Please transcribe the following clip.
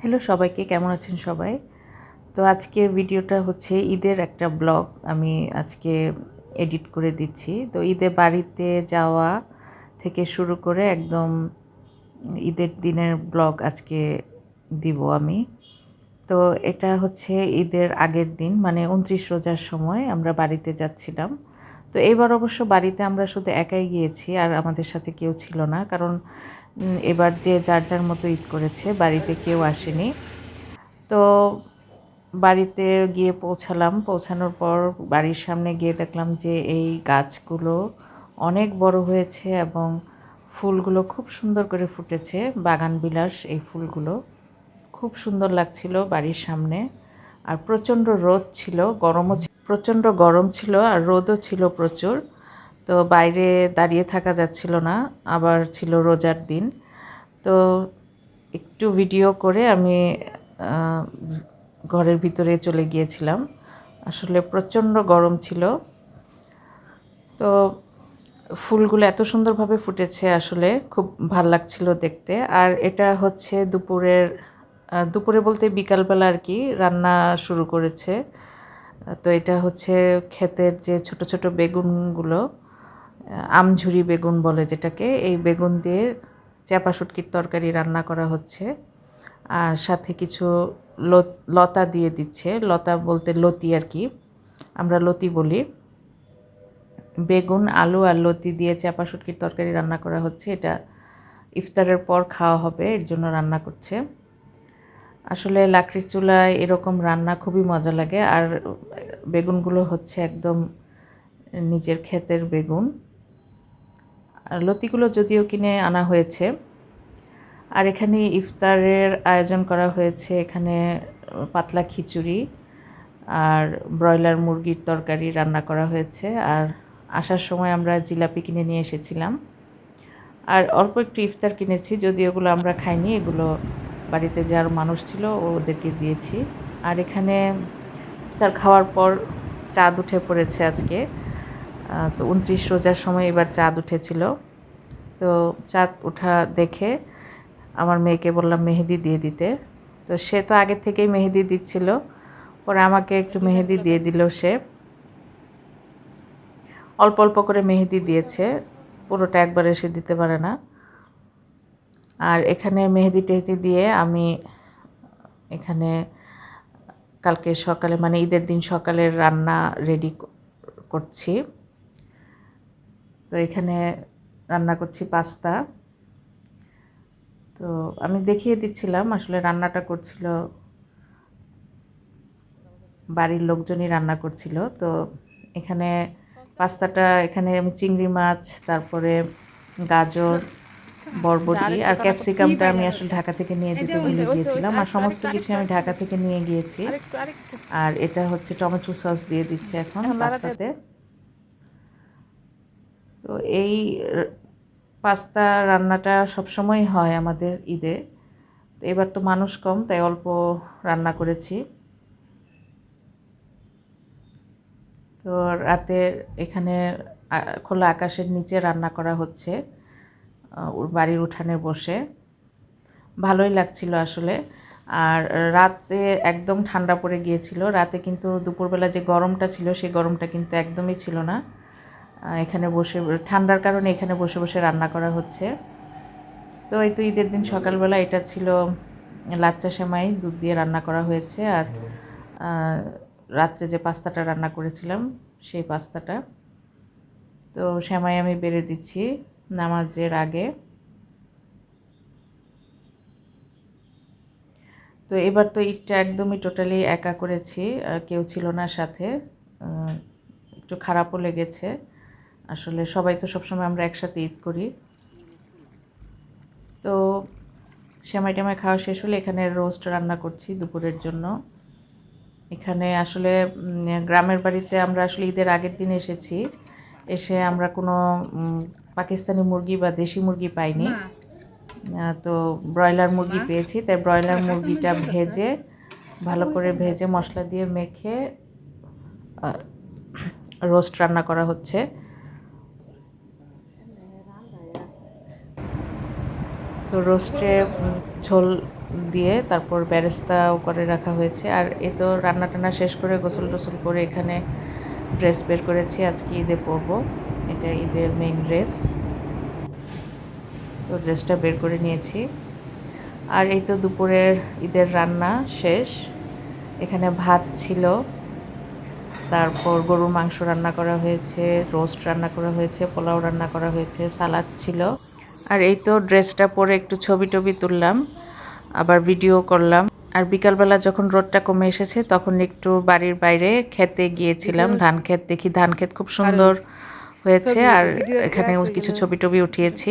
Hello সবাইকে, কেমন আছেন সবাই? তো আজকের ভিডিওটা হচ্ছে ঈদের একটা ব্লগ আমি আজকে এডিট করে দিচ্ছি। তো ঈদে বাড়িতে যাওয়া থেকে শুরু করে একদম ঈদের দিনের ব্লগ আজকে দিব আমি। তো এটা হচ্ছে ঈদের আগের দিন মানে উনত্রিশ রোজার সময় আমরা বাড়িতে যাচ্ছিলাম। তো এবার অবশ্য বাড়িতে আমরা শুধু একাই গিয়েছি আর আমাদের সাথে কেউ ছিল না, কারণ এবার যে যার যার মতো ঈদ করেছে, বাড়িতে কেউ আসেনি। তো বাড়িতে গিয়ে পৌঁছালাম। পৌঁছানোর পর বাড়ির সামনে গিয়ে দেখলাম যে এই গাছগুলো অনেক বড় হয়েছে এবং ফুলগুলো খুব সুন্দর করে ফুটেছে। বাগান বিলাস এই ফুলগুলো। খুব সুন্দর লাগছিল বাড়ির সামনে। আর প্রচণ্ড রোদ ছিল, গরমও প্রচণ্ড গরম ছিল আর রোদও ছিল প্রচুর। তো বাইরে দাঁড়িয়ে থাকা যাচ্ছিল না, আবার ছিল রোজার দিন। তো একটু ভিডিও করে আমি ঘরের ভিতরে চলে গিয়েছিলাম। আসলে প্রচণ্ড গরম ছিল। তো ফুলগুলো এত সুন্দরভাবে ফুটেছে আসলে, খুব ভালো লাগছিল দেখতে। আর এটা হচ্ছে দুপুরের দুপুরে বলতে বিকালবেলা আর কি রান্না শুরু করেছে। তো এটা হচ্ছে ক্ষেতের যে ছোট ছোট বেগুনগুলো আমঝুরি বেগুন বলে যেটাকে, এই বেগুন দিয়ে চাপা শুটকির তরকারি রান্না করা হচ্ছে। আর সাথে কিছু লতা দিয়ে দিচ্ছে। লতা বলতে লতি আর কি, আমরা লতি বলি। বেগুন, আলু আর লতি দিয়ে চাপা শুটকির তরকারি রান্না করা হচ্ছে। এটা ইফতারের পর খাওয়া হবে, এর জন্য রান্না করছে। আসলে লাকড়ির চুলায় এরকম রান্না খুবই মজা লাগে। আর বেগুনগুলো হচ্ছে একদম নিজের ক্ষেতের বেগুন। লতিগুলো যদিও কিনে আনা হয়েছে। আর এখানে ইফতারের আয়োজন করা হয়েছে, এখানে পাতলা খিচুড়ি আর ব্রয়লার মুরগির তরকারি রান্না করা হয়েছে। আর আসার সময় আমরা জিলাপি কিনে নিয়ে এসেছিলাম। আর অল্প একটু ইফতার কিনেছি যদি ওগুলো আমরা খাইনি, এগুলো বাড়িতে যার মানুষ ছিল, ওদেরকে দিয়েছি। আর এখানে ইফতার খাওয়ার পর চাঁদ উঠে পড়েছে আজকে। তো উনত্রিশ রোজার সময় এবার চাঁদ উঠেছিল। তো চাঁদ ওঠা দেখে আমার মেয়েকে বললাম, মেহেদি দিয়ে দিতে। তো সে তো আগে থেকেই মেহেদি দিচ্ছিল। পরে আমাকে একটু মেহেদি দিয়ে দিল সে। অল্প অল্প করে মেহেদি দিয়েছে। পুরোটা একবার এসে দিতে পারে না। আর এখানে মেহেদি টেহেদি দিয়ে আমি এখানে কালকে সকালে মানে ঈদের দিন সকালের রান্না রেডি করছি। তো এখানে রান্না করছি পাস্তা। তো আমি দেখিয়ে দিচ্ছিলাম আসলে রান্নাটা করছিল বাড়ির লোকজনই রান্না করছিল। তো এখানে পাস্তাটা এখানে আমি চিংড়ি মাছ তারপরে গাজর বরবটি আর ক্যাপসিকামটা আমি আসলে ঢাকা থেকে নিয়ে যেতে ভুলে গিয়েছিলাম। আর সমস্ত কিছু আমি ঢাকা থেকে নিয়ে গিয়েছি। আর এটা হচ্ছে টমেটো সস দিয়ে দিচ্ছে এখন পাস্তাতে। তো এই পাস্তা রান্নাটা সবসময় হয় আমাদের ঈদে। এবার তো মানুষ কম, তাই অল্প রান্না করেছি। তো রাতে এখানে খোলা আকাশের নিচে রান্না করা হচ্ছে বাড়ির উঠানে বসে। ভালোই লাগছিল আসলে। আর রাতে একদম ঠান্ডা পড়ে গিয়েছিল। রাতে কিন্তু দুপুরবেলা যে গরমটা ছিল, সেই গরমটা কিন্তু একদমই ছিল না। এখানে বসে, ঠান্ডার কারণে এখানে বসে বসে রান্না করা হচ্ছে। তো এই তো ঈদের দিন সকালবেলা এটা ছিল লাচ্চা সেমাই, দুধ দিয়ে রান্না করা হয়েছে। আর রাত্রে যে পাস্তাটা রান্না করেছিলাম, সেই পাস্তাটা। তো সেমাই আমি বেড়ে দিচ্ছি নামাজের আগে। তো এবার তো ঈদটা একদমই টোটালি একা করেছি কেউ ছিল না সাথে। একটু খারাপও লেগেছে। আসলে সবাই তো সবসময় আমরা একসাথে ঈদ করি। তো সেমাই টেমাই খাওয়া শেষ হলে এখানে রোস্ট রান্না করছি দুপুরের জন্য। এখানে আসলে গ্রামের বাড়িতে আমরা আসলে ঈদের আগের দিন এসেছি। এসে আমরা কোনো পাকিস্তানি মুরগি বা দেশি মুরগি পাইনি। তো ব্রয়লার মুরগি পেয়েছি। তাই ব্রয়লার মুরগিটা ভেজে ভালো করে ভেজে মশলা দিয়ে মেখে রোস্ট রান্না করা হচ্ছে। তো রোস্টে ঝোল দিয়ে তারপর ব্যারেস্তাও করে রাখা হয়েছে। আর এ তো রান্না টান্না শেষ করে গোসল টোসল করে এখানে ড্রেস বের করেছি। আজকে ঈদে পরবো। এটা ঈদের মেইন ড্রেস তো ড্রেসটা বের করে নিয়েছি। আর এই তো দুপুরের ঈদের রান্না শেষ। এখানে ভাত ছিল। তারপর গরুর মাংস রান্না করা হয়েছে, রোস্ট রান্না করা হয়েছে, পোলাও রান্না করা হয়েছে, সালাদ ছিল। আর এই তো ড্রেসটা পরে একটু ছবি টবি তুললাম আবার ভিডিও করলাম। আর বিকালবেলা যখন রোদটা কমে এসেছে তখন একটু বাড়ির বাইরে খেতে গিয়েছিলাম ধান খেত দেখি ধান খেত খুব সুন্দর হয়েছে। আর এখানে কিছু ছবি টবি উঠিয়েছি।